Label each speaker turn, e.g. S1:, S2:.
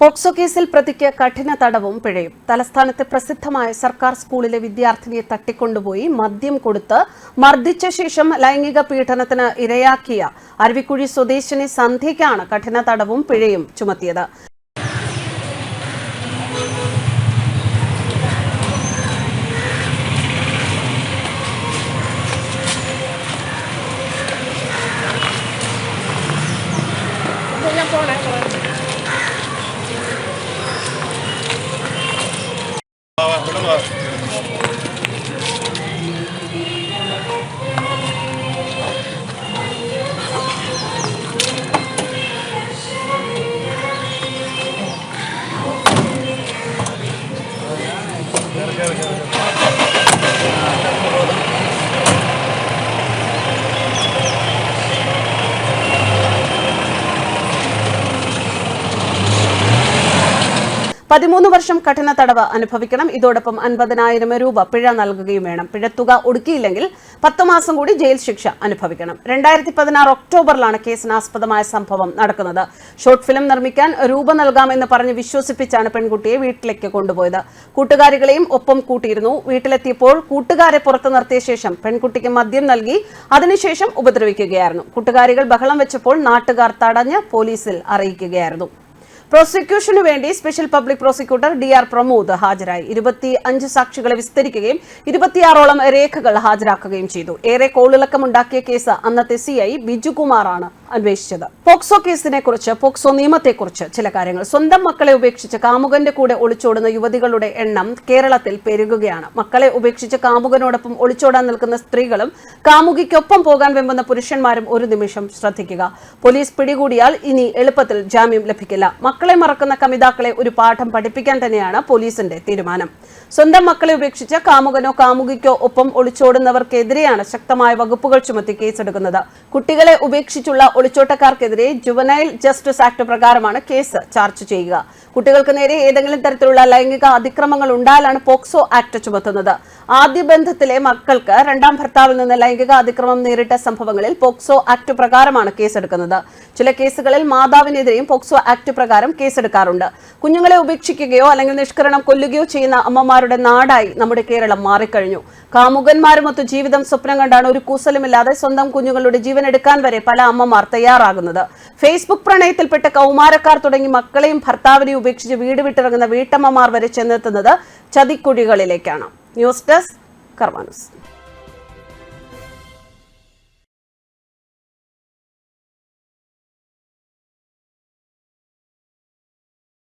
S1: POCSO കേസിൽ പ്രതിക്ക് കഠിന തടവും പിഴയും. തലസ്ഥാനത്തെ പ്രസിദ്ധമായ സർക്കാർ സ്കൂളിലെ വിദ്യാർത്ഥിനിയെ തട്ടിക്കൊണ്ടുപോയി മദ്യം കൊടുത്ത് മർദ്ദിച്ച ശേഷം ലൈംഗിക പീഡനത്തിന് ഇരയാക്കിയ അരുവിക്കുഴി സ്വദേശിനി സന്ധ്യയ്ക്കാണ് കഠിന തടവും പിഴയും ചുമത്തിയത്. は。പതിമൂന്ന് വർഷം കഠിന തടവ് അനുഭവിക്കണം. ഇതോടൊപ്പം അൻപതിനായിരം രൂപ പിഴ നൽകുകയും വേണം. പിഴത്തുക ഒടുക്കിയില്ലെങ്കിൽ പത്ത് മാസം കൂടി ജയിൽ ശിക്ഷ അനുഭവിക്കണം. രണ്ടായിരത്തി പതിനാറ് ഒക്ടോബറിലാണ് കേസിനാസ്പദമായ സംഭവം നടക്കുന്നത്. ഷോർട്ട് ഫിലിം നിർമ്മിക്കാൻ രൂപ നൽകാമെന്ന് പറഞ്ഞ് വിശ്വസിപ്പിച്ചാണ് പെൺകുട്ടിയെ വീട്ടിലേക്ക് കൊണ്ടുപോയത്. കൂട്ടുകാരികളെയും ഒപ്പം കൂട്ടിയിരുന്നു. വീട്ടിലെത്തിയപ്പോൾ കൂട്ടുകാരെ പുറത്തു നിർത്തിയ ശേഷം പെൺകുട്ടിക്ക് മദ്യം നൽകി അതിനുശേഷം ഉപദ്രവിക്കുകയായിരുന്നു. കൂട്ടുകാരികൾ ബഹളം വെച്ചപ്പോൾ നാട്ടുകാർ തടഞ്ഞ് പോലീസിൽ അറിയിക്കുകയായിരുന്നു. പ്രോസിക്യൂഷനു വേണ്ടി special public prosecutor D R Pramod ഹാജരായി. ഇരുപത്തി അഞ്ച് സാക്ഷികളെ വിസ്തരിക്കുകയും ഇരുപത്തിയാറോളം രേഖകൾ ഹാജരാക്കുകയും ചെയ്തു. ഏറെ കോളിളക്കമുണ്ടാക്കിയ കേസ് അന്നത്തെ സിഐ ബിജുകുമാറാണ് അന്വേഷിച്ചത്. പോക്സോ കേസിനെ കുറിച്ച് പോക്സോ നിയമത്തെക്കുറിച്ച് ചില കാര്യങ്ങൾ. സ്വന്തം മക്കളെ ഉപേക്ഷിച്ച് കാമുകന്റെ കൂടെ ഒളിച്ചോടുന്ന യുവതികളുടെ എണ്ണം കേരളത്തിൽ പെരുകുകയാണ്. മക്കളെ ഉപേക്ഷിച്ച് കാമുകനോടൊപ്പം ഒളിച്ചോടാൻ നിൽക്കുന്ന സ്ത്രീകളും കാമുകിക്കൊപ്പം പോകാൻ വെമ്പുന്ന പുരുഷന്മാരും ഒരു നിമിഷം ശ്രദ്ധിക്കുക. പോലീസ് പിടികൂടിയാൽ ഇനി എളുപ്പത്തിൽ ജാമ്യം ലഭിക്കില്ല. മക്കളെ മറക്കുന്ന കമിതാക്കളെ ഒരു പാഠം പഠിപ്പിക്കാൻ തന്നെയാണ് പോലീസിന്റെ തീരുമാനം. സ്വന്തം മക്കളെ ഉപേക്ഷിച്ച് കാമുകനോ കാമുകിക്കോ ഒപ്പം ഒളിച്ചോടുന്നവർക്കെതിരെയാണ് ശക്തമായ വകുപ്പുകൾ ചുമത്തി കേസെടുക്കുന്നത്. കുട്ടികളെ ഉപേക്ഷിച്ചുള്ള ഒളിച്ചോട്ടക്കാർക്കെതിരെ ജുവനൈൽ ജസ്റ്റിസ് ആക്ട് പ്രകാരമാണ് കേസ് ചാർജ് ചെയ്യുക. കുട്ടികൾക്ക് നേരെ ഏതെങ്കിലും തരത്തിലുള്ള ലൈംഗിക അതിക്രമങ്ങൾ ഉണ്ടായാലാണ് പോക്സോ ആക്ട് ചുമത്തുന്നത്. ആദ്യ ബന്ധത്തിലെ മക്കൾക്ക് രണ്ടാം ഭർത്താവിൽ നിന്ന് ലൈംഗിക അതിക്രമം നേരിട്ട സംഭവങ്ങളിൽ പോക്സോ ആക്ട് പ്രകാരമാണ് കേസെടുക്കുന്നത്. ചില കേസുകളിൽ മാതാവിനെതിരെയും പോക്സോ ആക്ട് പ്രകാരം കേസെടുക്കാറുണ്ട്. കുഞ്ഞുങ്ങളെ ഉപേക്ഷിക്കുകയോ അല്ലെങ്കിൽ നിഷ്കരണം കൊല്ലുകയോ ചെയ്യുന്ന അമ്മമാരുടെ നാടായി നമ്മുടെ കേരളം മാറിക്കഴിഞ്ഞു. കാമുകന്മാരുമൊത്ത് ജീവിതം സ്വപ്നം കണ്ടാണ് ഒരു കൂസലുമില്ലാതെ സ്വന്തം കുഞ്ഞുങ്ങളുടെ ജീവൻ എടുക്കാൻ വരെ പല അമ്മമാർ തയ്യാറാകുന്നത്. ഫേസ്ബുക്ക് പ്രണയത്തിൽപ്പെട്ട കൗമാരക്കാർ തുടങ്ങി മക്കളെയും ഭർത്താവിനെയും ഉപേക്ഷിച്ച് വീട് വിട്ടിറങ്ങുന്ന വീട്ടമ്മമാർ വരെ ചെന്നെത്തുന്നത് ചതിക്കുഴികളിലേക്കാണ്. News desk കർമാനുസ്